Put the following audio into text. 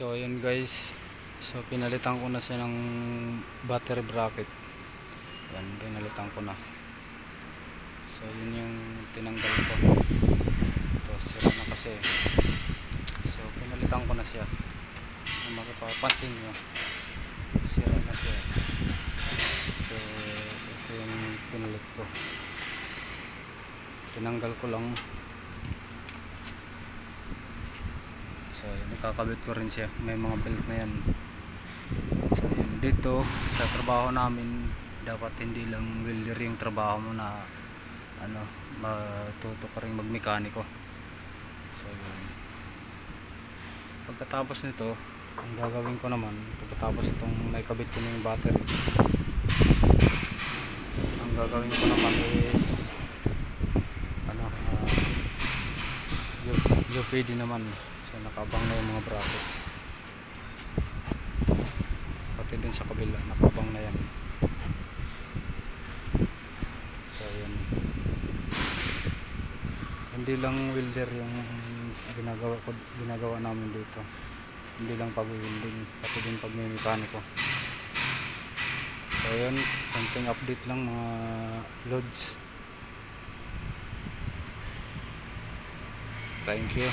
So ayun guys. So pinalitan ko na siya ng battery bracket. Yan, pinalitan ko na. So yun yung tinanggal ko. Ito, sira na kasi. So pinalitan ko na siya. Kung makipapansin nyo, sira na siya. So ito yung pinalit ko. Tinanggal ko lang. So, yun, ikakabit ko rin siya. May mga belt na yan. So, yun. Dito, sa trabaho namin, dapat hindi lang welder yung trabaho mo na ano, matuto ka rin magmekaniko. So, yun. Pagkatapos nito, ang gagawin ko naman, pagkatapos itong may kabit ko na yung battery, ang gagawin ko naman is ano, ah, uh, UPD naman. So nakabang na yung mga bracket. Pati din sa kabila, nakabang na yan. So yan. Hindi lang welder yung ginagawa ko ginagawa namin dito. Hindi lang pag-welding, pati din pag may. So yan, konting update lang mga loads. Thank you.